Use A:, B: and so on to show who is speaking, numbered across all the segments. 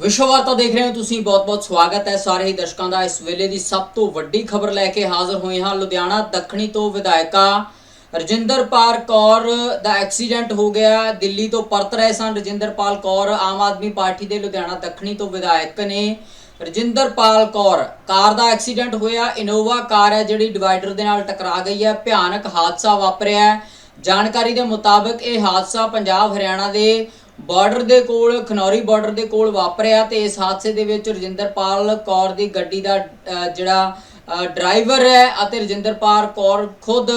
A: ਵਿਸ਼ਵ ਵਾਰਤਾ ਦੇਖ ਰਹੇ ਹੋ ਤੁਸੀਂ, ਬਹੁਤ-ਬਹੁਤ ਸਵਾਗਤ ਹੈ ਸਾਰੇ ਹੀ ਦਰਸ਼ਕਾਂ ਦਾ। ਇਸ ਵੇਲੇ ਦੀ ਸਭ ਤੋਂ ਵੱਡੀ ਖਬਰ ਲੈ ਕੇ ਹਾਜ਼ਰ ਹੋਏ ਹਾਂ ਲੁਧਿਆਣਾ, ਦੱਖਣੀ ਤੋਂ ਵਿਧਾਇਕਾ ਰਜਿੰਦਰਪਾਲ ਕੌਰ ਦਾ ਐਕਸੀਡੈਂਟ ਹੋ ਗਿਆ। ਦਿੱਲੀ ਤੋਂ ਪਰਤ ਰਹੇ ਸਨ ਰਜਿੰਦਰਪਾਲ ਕੌਰ। ਆਮ ਆਦਮੀ ਪਾਰਟੀ ਦੇ ਲੁਧਿਆਣਾ, ਦੱਖਣੀ ਤੋਂ ਵਿਧਾਇਕ ਨੇ ਰਜਿੰਦਰਪਾਲ ਕੌਰ। ਕਾਰ ਦਾ ਐਕਸੀਡੈਂਟ ਹੋਇਆ। ਇਨੋਵਾ ਕਾਰ ਹੈ ਜਿਹੜੀ ਡਿਵਾਈਡਰ ਦੇ ਨਾਲ ਟਕਰਾ ਗਈ ਹੈ। ਭਿਆਨਕ ਹਾਦਸਾ ਵਾਪਰਿਆ ਜਾਣਕਾਰੀ ਦੇ ਮੁਤਾਬਕ ਇਹ ਹਾਦਸਾ ਪੰਜਾਬ, ਹਰਿਆਣਾ ਦੇ ਬਾਰਡਰ ਦੇ ਕੋਲ, ਖਨੌਰੀ ਬਾਰਡਰ ਦੇ ਕੋਲ ਵਾਪਰਿਆ ਤੇ ਇਸ ਹਾਦਸੇ ਦੇ ਵਿੱਚ ਰਜਿੰਦਰਪਾਲ ਕੌਰ ਦੀ ਗੱਡੀ ਦਾ ਜਿਹੜਾ ਡਰਾਈਵਰ ਹੈ ਅਤੇ ਰਜਿੰਦਰਪਾਲ ਕੌਰ ਖੁਦ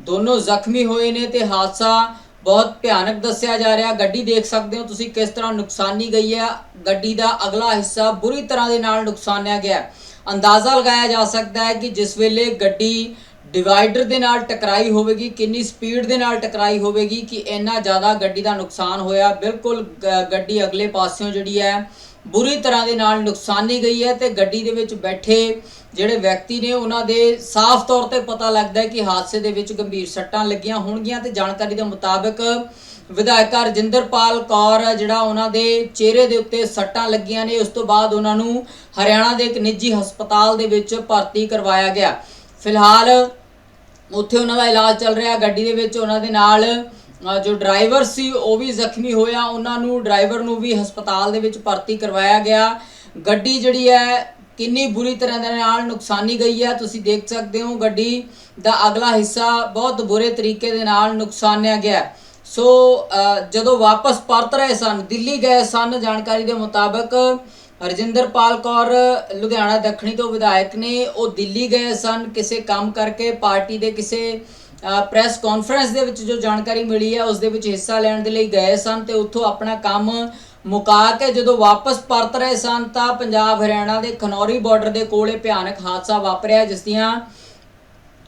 A: ਦੋਨੋਂ ਜ਼ਖਮੀ ਹੋਏ ਨੇ ਤੇ ਹਾਦਸਾ ਬਹੁਤ ਭਿਆਨਕ ਦੱਸਿਆ ਜਾ ਰਿਹਾ। ਗੱਡੀ ਦੇਖ ਸਕਦੇ ਹੋ ਤੁਸੀਂ ਕਿਸ ਤਰ੍ਹਾਂ ਨੁਕਸਾਨੀ ਗਈ ਹੈ। ਗੱਡੀ ਦਾ ਅਗਲਾ ਹਿੱਸਾ ਬੁਰੀ ਤਰ੍ਹਾਂ ਦੇ ਨਾਲ ਨੁਕਸਾਨਿਆ ਗਿਆ। ਅੰਦਾਜ਼ਾ ਲਗਾਇਆ ਜਾ ਸਕਦਾ ਹੈ ਕਿ ਜਿਸ ਵੇਲੇ ਗੱਡੀ ਡਿਵਾਈਡਰ ਦੇ ਨਾਲ ਟਕਰਾਈ ਹੋਵੇਗੀ, ਕਿੰਨੀ ਸਪੀਡ ਦੇ ਨਾਲ ਟਕਰਾਈ ਹੋਵੇਗੀ, ਕਿ ਇੰਨਾ ਜ਼ਿਆਦਾ ਗੱਡੀ ਦਾ ਨੁਕਸਾਨ ਹੋਇਆ। ਬਿਲਕੁਲ ਗ- ਗੱਡੀ ਅਗਲੇ ਪਾਸਿਓਂ ਜਿਹੜੀ ਹੈ, ਬੁਰੀ ਤਰ੍ਹਾਂ ਦੇ ਨਾਲ ਨੁਕਸਾਨੀ ਗਈ ਹੈ ਤੇ ਗੱਡੀ ਦੇ ਵਿੱਚ ਬੈਠੇ ਜਿਹੜੇ ਵਿਅਕਤੀ ਨੇ, ਉਹਨਾਂ ਦੇ ਸਾਫ਼ ਤੌਰ ਤੇ ਪਤਾ ਲੱਗਦਾ ਹੈ ਕਿ ਹਾਦਸੇ ਦੇ ਵਿੱਚ ਗੰਭੀਰ ਸੱਟਾਂ ਲੱਗੀਆਂ ਹੋਣਗੀਆਂ ਤੇ ਜਾਣਕਾਰੀ ਦੇ ਮੁਤਾਬਕ ਵਿਧਾਇਕਾ ਰਜਿੰਦਰਪਾਲ ਕੌਰ ਜਿਹੜਾ ਉਹਨਾਂ ਦੇ ਚਿਹਰੇ ਦੇ ਉੱਤੇ ਸੱਟਾਂ ਲੱਗੀਆਂ ਨੇ, ਉਸ ਤੋਂ ਬਾਅਦ ਉਹਨਾਂ ਨੂੰ ਹਰਿਆਣਾ ਦੇ ਇੱਕ ਨਿੱਜੀ ਹਸਪਤਾਲ ਦੇ ਵਿੱਚ ਭਰਤੀ ਕਰਵਾਇਆ ਗਿਆ। ਫਿਲਹਾਲ ਉੱਥੇ ਉਹਨਾਂ ਦਾ ਇਲਾਜ ਚੱਲ ਰਿਹਾ, ਗੱਡੀ ਦੇ ਵਿੱਚ ਉਹਨਾਂ ਦੇ ਨਾਲ ਜੋ ਡਰਾਈਵਰ ਸੀ, ਉਹ ਵੀ ਜ਼ਖਮੀ ਹੋਇਆ। ਉਹਨਾਂ ਨੂੰ, ਡਰਾਈਵਰ ਨੂੰ ਵੀ ਹਸਪਤਾਲ ਦੇ ਵਿੱਚ ਭਰਤੀ ਕਰਵਾਇਆ ਗਿਆ। ਗੱਡੀ ਜਿਹੜੀ ਹੈ, ਕਿੰਨੀ ਬੁਰੀ ਤਰ੍ਹਾਂ ਦੇ ਨਾਲ ਨੁਕਸਾਨੀ ਗਈ ਹੈ। ਤੁਸੀਂ ਦੇਖ ਸਕਦੇ ਹੋ, ਗੱਡੀ ਦਾ ਅਗਲਾ ਹਿੱਸਾ ਬਹੁਤ ਬੁਰੇ ਤਰੀਕੇ ਦੇ ਨਾਲ ਨੁਕਸਾਨਿਆ ਗਿਆ। ਸੋ ਜਦੋਂ ਵਾਪਸ ਪਰਤ ਰਹੇ ਸਨ, ਦਿੱਲੀ ਗਏ ਸਨ, ਜਾਣਕਾਰੀ ਦੇ ਮੁਤਾਬਕ ਰਜਿੰਦਰਪਾਲ ਕੌਰ ਲੁਧਿਆਣਾ ਦੱਖਣੀ ਤੋਂ ਵਿਧਾਇਕ ਨੇ, ਉਹ ਦਿੱਲੀ ਗਏ ਸਨ, ਕਿਸੇ ਕੰਮ ਕਰਕੇ ਪਾਰਟੀ ਦੇ ਕਿਸੇ ਪ੍ਰੈਸ ਕਾਨਫਰੰਸ ਦੇ ਵਿੱਚ ਜੋ ਜਾਣਕਾਰੀ ਮਿਲੀ ਹੈ, ਉਸ ਦੇ ਵਿੱਚ ਹਿੱਸਾ ਲੈਣ ਦੇ ਲਈ ਗਏ ਸਨ ਤੇ ਉੱਥੋਂ ਆਪਣਾ ਕੰਮ ਮੁਕਾ ਕੇ ਜਦੋਂ ਵਾਪਸ ਪਰਤ ਰਹੇ ਸਨ, ਤਾਂ ਪੰਜਾਬ ਹਰਿਆਣਾ ਦੇ ਖਨੌਰੀ ਬਾਰਡਰ ਦੇ ਕੋਲੇ ਭਿਆਨਕ ਹਾਦਸਾ ਵਾਪਰਿਆ, ਜਿਸ ਦੀਆਂ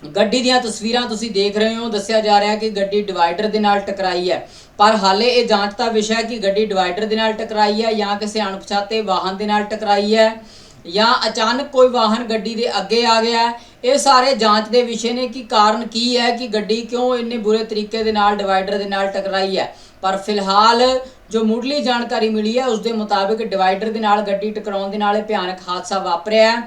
A: ਗੱਡੀ ਦੀਆਂ ਤਸਵੀਰਾਂ ਤੁਸੀਂ ਦੇਖ ਰਹੇ ਹੋ, ਦੱਸਿਆ ਜਾ ਰਿਹਾ ਕਿ ਗੱਡੀ ਡਿਵਾਈਡਰ ਦੇ ਨਾਲ ਟਕਰਾਈ ਹੈ। ਪਰ ਹਾਲੇ ਇਹ ਜਾਂਚ ਦਾ ਵਿਸ਼ਾ ਹੈ ਕਿ ਗੱਡੀ ਡਿਵਾਈਡਰ ਦੇ ਨਾਲ ਟਕਰਾਈ ਹੈ ਜਾਂ ਕਿਸੇ ਅਣਪਛਾਤੇ ਵਾਹਨ ਦੇ ਨਾਲ ਟਕਰਾਈ ਹੈ ਜਾਂ ਅਚਾਨਕ ਕੋਈ ਵਾਹਨ ਗੱਡੀ ਦੇ ਅੱਗੇ ਆ ਗਿਆ ਇਹ ਸਾਰੇ ਜਾਂਚ ਦੇ ਵਿਸ਼ੇ ਨੇ ਕਿ ਕਾਰਨ ਕੀ ਹੈ ਕਿ ਗੱਡੀ ਕਿਉਂ ਇੰਨੇ ਬੁਰੇ ਤਰੀਕੇ ਦੇ ਨਾਲ ਡਿਵਾਈਡਰ ਦੇ ਨਾਲ ਟਕਰਾਈ ਹੈ। ਪਰ ਫਿਲਹਾਲ ਜੋ ਮੁੱਢਲੀ ਜਾਣਕਾਰੀ ਮਿਲੀ ਹੈ, ਉਸ ਦੇ ਮੁਤਾਬਕ ਡਿਵਾਈਡਰ ਦੇ ਨਾਲ ਗੱਡੀ ਟਕਰਾਉਣ ਦੇ ਨਾਲ ਇਹ ਭਿਆਨਕ ਹਾਦਸਾ ਵਾਪਰਿਆ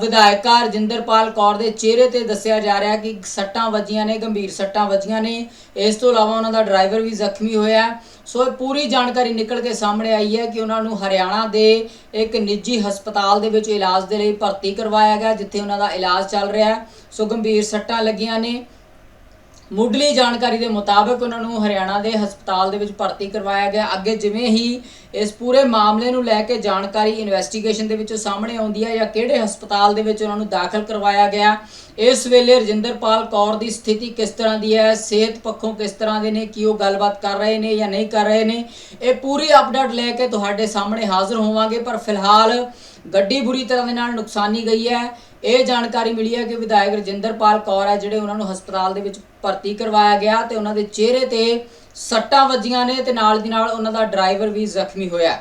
A: ਵਿਧਾਇਕਾ ਰਜਿੰਦਰਪਾਲ ਕੌਰ ਦੇ ਚਿਹਰੇ ਤੇ ਦੱਸਿਆ ਜਾ ਰਿਹਾ ਕਿ ਸੱਟਾਂ ਵੱਜੀਆਂ ਨੇ, ਗੰਭੀਰ ਸੱਟਾਂ ਵੱਜੀਆਂ ਨੇ। ਇਸ ਤੋਂ ਇਲਾਵਾ ਉਹਨਾਂ ਦਾ ਡਰਾਈਵਰ ਵੀ ਜ਼ਖਮੀ ਹੋਇਆ ਸੋ ਇਹ ਪੂਰੀ ਜਾਣਕਾਰੀ ਨਿਕਲ ਕੇ ਸਾਹਮਣੇ ਆਈ ਹੈ ਕਿ ਉਹਨਾਂ ਨੂੰ ਹਰਿਆਣਾ ਦੇ ਇੱਕ ਨਿੱਜੀ ਹਸਪਤਾਲ ਦੇ ਵਿੱਚ ਇਲਾਜ ਦੇ ਲਈ ਭਰਤੀ ਕਰਵਾਇਆ ਗਿਆ, ਜਿੱਥੇ ਉਹਨਾਂ ਦਾ ਇਲਾਜ ਚੱਲ ਰਿਹਾ ਹੈ। ਸੋ ਗੰਭੀਰ ਸੱਟਾਂ ਲੱਗੀਆਂ ਨੇ। ਮੁੱਢਲੀ ਜਾਣਕਾਰੀ ਦੇ ਮੁਤਾਬਕ ਉਹਨਾਂ ਨੂੰ ਹਰਿਆਣਾ ਦੇ ਹਸਪਤਾਲ ਦੇ ਵਿੱਚ ਭਰਤੀ ਕਰਵਾਇਆ ਗਿਆ। ਅੱਗੇ ਜਿਵੇਂ ਹੀ ਇਸ ਪੂਰੇ ਮਾਮਲੇ ਨੂੰ ਲੈ ਕੇ ਜਾਣਕਾਰੀ ਇਨਵੈਸਟੀਗੇਸ਼ਨ ਦੇ ਵਿੱਚੋਂ ਸਾਹਮਣੇ ਆਉਂਦੀ ਹੈ ਜਾਂ ਕਿਹੜੇ ਹਸਪਤਾਲ ਦੇ ਵਿੱਚ ਉਹਨਾਂ ਨੂੰ ਦਾਖਲ ਕਰਵਾਇਆ ਗਿਆ, ਇਸ ਵੇਲੇ ਰਜਿੰਦਰਪਾਲ ਕੌਰ ਦੀ ਸਥਿਤੀ ਕਿਸ ਤਰ੍ਹਾਂ ਦੀ ਹੈ, ਸਿਹਤ ਪੱਖੋਂ ਕਿਸ ਤਰ੍ਹਾਂ ਦੇ ਨੇ, ਕੀ ਉਹ ਗੱਲਬਾਤ ਕਰ ਰਹੇ ਨੇ ਜਾਂ ਨਹੀਂ ਕਰ ਰਹੇ ਨੇ, ਇਹ ਪੂਰੀ ਅਪਡੇਟ ਲੈ ਕੇ ਤੁਹਾਡੇ ਸਾਹਮਣੇ ਹਾਜ਼ਰ ਹੋਵਾਂਗੇ। ਪਰ ਫਿਲਹਾਲ ਗੱਡੀ ਬੁਰੀ ਤਰ੍ਹਾਂ ਦੇ ਨਾਲ ਨੁਕਸਾਨੀ ਗਈ ਹੈ। ਇਹ ਜਾਣਕਾਰੀ ਮਿਲੀ ਹੈ ਕਿ ਵਿਧਾਇਕ ਰਜਿੰਦਰਪਾਲ ਕੌਰ ਹੈ, ਜਿਹੜੇ ਉਹਨਾਂ ਨੂੰ ਹਸਪਤਾਲ ਦੇ ਵਿੱਚ ਭਰਤੀ ਕਰਵਾਇਆ ਗਿਆ ਤੇ ਉਹਨਾਂ ਦੇ ਚਿਹਰੇ ਤੇ ਸੱਟਾਂ ਵੱਜੀਆਂ ਨੇ ਤੇ ਨਾਲ ਦੀ ਨਾਲ ਉਹਨਾਂ ਦਾ ਡਰਾਈਵਰ ਵੀ ਜ਼ਖਮੀ ਹੋਇਆ